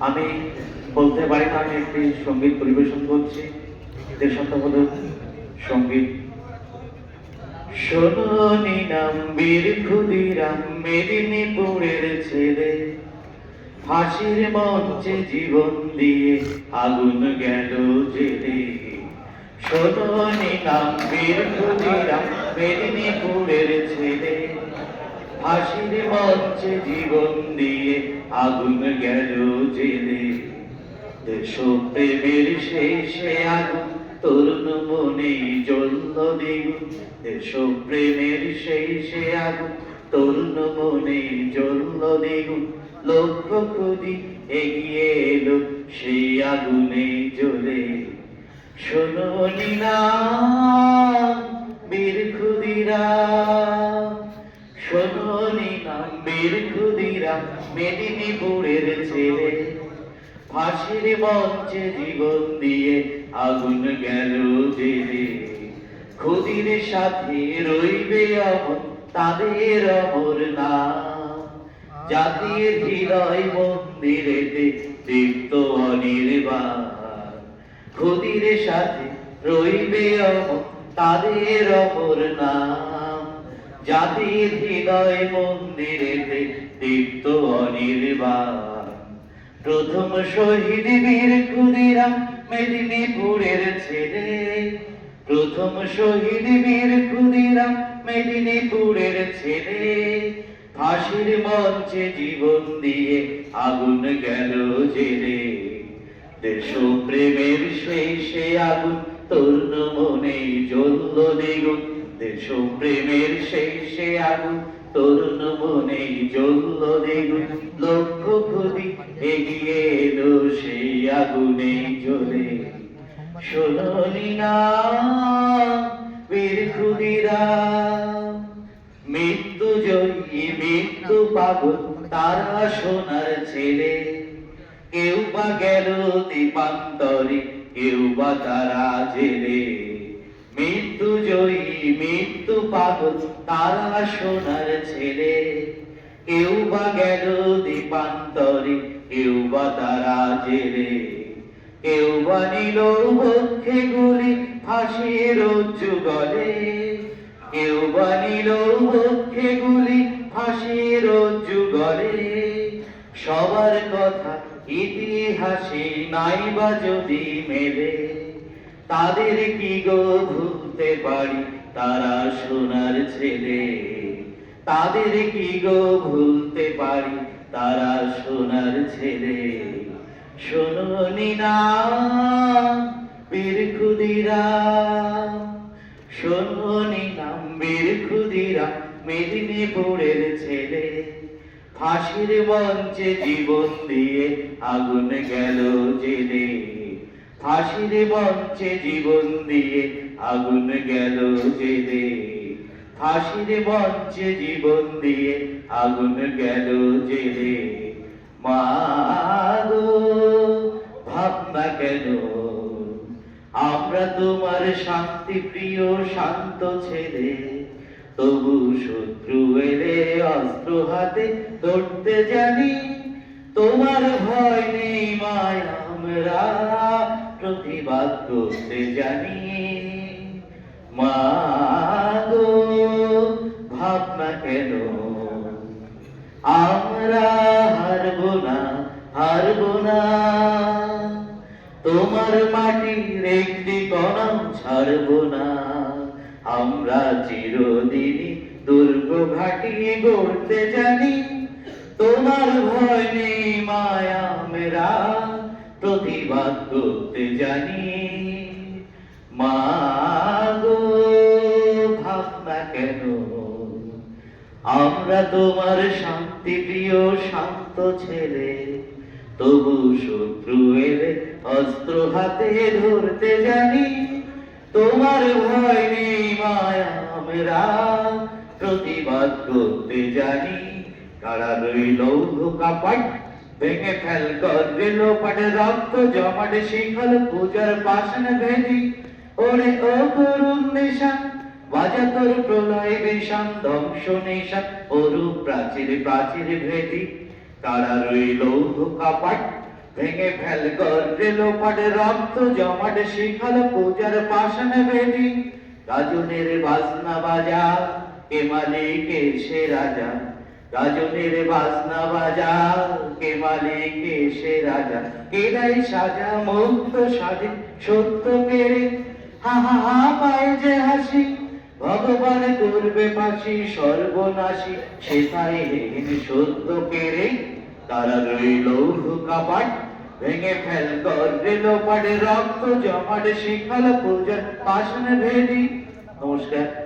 আমি বলতে পারি না, আমি একটি সংগীত পরিবেশন করছি। দেশাত্মবোধক সংগীত। শোনি নাম বীর ক্ষুদিরাম, মেদিনীপুরের ছেলে। ফাঁসির মঞ্চে জীবন দিয়ে আগুন গেল জেলে। শোনি নাম বীর ক্ষুদিরাম, মেদিনীপুরের ছেলে। ফাঁসির মঞ্চে জীবন দিয়ে আগুন গেল জেলে। দেশপ্রেমের শেষে আগুন, তরুণ মনে জ্বলল দ্বিগুণ। দেশপ্রেমের শেষে আগুন, তরুণ মনে জ্বলল দ্বিগুণ। লক্ষ খুদি এগিয়ে এলো সেই আগুনে জ্বলে। শোনি না খুদিরা মেদিনীপুরের ছেলে। ফাঁসির মঞ্চে জীবন দিয়ে আগুন গেল জেলে। খুদির সাথে রইবে অমর তাদের অমর নাম। জাতির হৃদয় মন্দিরেতে দীপ্ত অনির্বাণ। খুদির সাথে রইবে অমর তাদের অমর নাম। জাতির হৃদয় মন্দিরেতে দীপ্ত অনির্বাণ। প্রথম শহীদ বীর ক্ষুদিরাম মেদিনীপুরের ছেলে। প্রথম শহীদ বীর ক্ষুদিরাম মেদিনীপুরের ছেলে। ফাঁসির মঞ্চে জীবন দিয়ে আগুন গেল জেলে। দেশ প্রেমের শেষে আগুন তরুণ মনে জ্বলল দ্বিগুণ। দেশ প্রেমের শেষে আগুন, তরুণ মনে জ্বলল দ্বিগুণ লক্ষ খুদি এগিয়ে এলো সেই আগুনে জ্বলে। না বীর খুদিরা মৃত্যু জয়ী, মৃত্যু পাগল, তারা সোনার ছেলে। কেউ বা গেল দীপান্তরে, কেউ বা তারা জেলে। মৃত্যু জয়ী, মৃত্যু পাগল তারা সোনার ছেলে। কেউ বা গেল দীপান্তরে, কেউ বা তারা জেলে। কেউ বা নিল বক্ষে গুলি, ফাঁসির গলে। কেউ বা নিল বক্ষে গুলি, ফাঁসির গলে। সবার কথা ইতিহাসে নাই বা যদি মেলে। তাদের কি গো ভুলতে পারি? তারা সোনার ছেলে। তাদের কি গো ভুলতে পারি? তারা সোনার ছেলে। শোনি না বীর খুদিরা বীর খুদিরা মেদিনীপুরের ছেলে। ফাঁসির মঞ্চে জীবন দিয়ে আগুন গেল জেলে। ফাঁসির মঞ্চে জীবন দিয়ে আগুন গেল জেলে ফাঁসির মঞ্চে জীবন দিয়ে আগুন গেল জেলে মাগো ভাবনা কেন? আমরা তোমার শান্তি প্রিয়, শান্ত ছেলে। তবু শত্রু এলে অস্ত্র হাতে ধরতে জানি। তোমার ভয় নেই মায়, আমরা প্রতিবাদ করতে জানি। মাগো ভাবনা কেন? আমরা হারবো না হারবো না। তোমার মাটির একটি কণাও ছাড়বো না। আমরা চিরদিনই দুর্গ ঘাটি গড়তে জানি। তোমার ভয় নেই প্রতিবাদ করতে জানি, মা গো, ভাবনা কেন? আমরা তোমার শান্তি প্রিয়, শান্ত ছেলে, তবু শত্রু এলে অস্ত্র হাতে ধরতে জানি। তোমার ভয় নেই মায়া, আমরা প্রতিবাদ করতে জানি। কারা রইল কাপড় ভেঙে ফেল গদ্রে লোপাটে রক্ত জমাটে শিখল পূজার বাসন ভেদি ওরে ও করুণ নিশান, বাজা তোর প্রলয় বিষান ধ্বংস নিশান, অরূপ প্রাচীর প্রাচীর ভেদি কারা রইল কাপাট, ভেঙে ফেল গর্রে লোপাটে রক্ত জমাটে শিখাল পূজার পাশান বেদি গাজনের বাজনা বাজা কে মালিকে সে রাজা। গাজনের বাজনা বাজা, কে মালিকে সে রাজা কেরাই সাজা মুক্ত সাজে, সত্য কেড়ে হা হা হা, পায় যে হাসি, ভগবান করবে পাশি হীন সত্য তারা রইল কাপাট, ভেঙে ফেল গর্রে লোপাটে, রক্ত জমাটে, শিখাল পূজার পাশনে ভেদি। নমস্কার।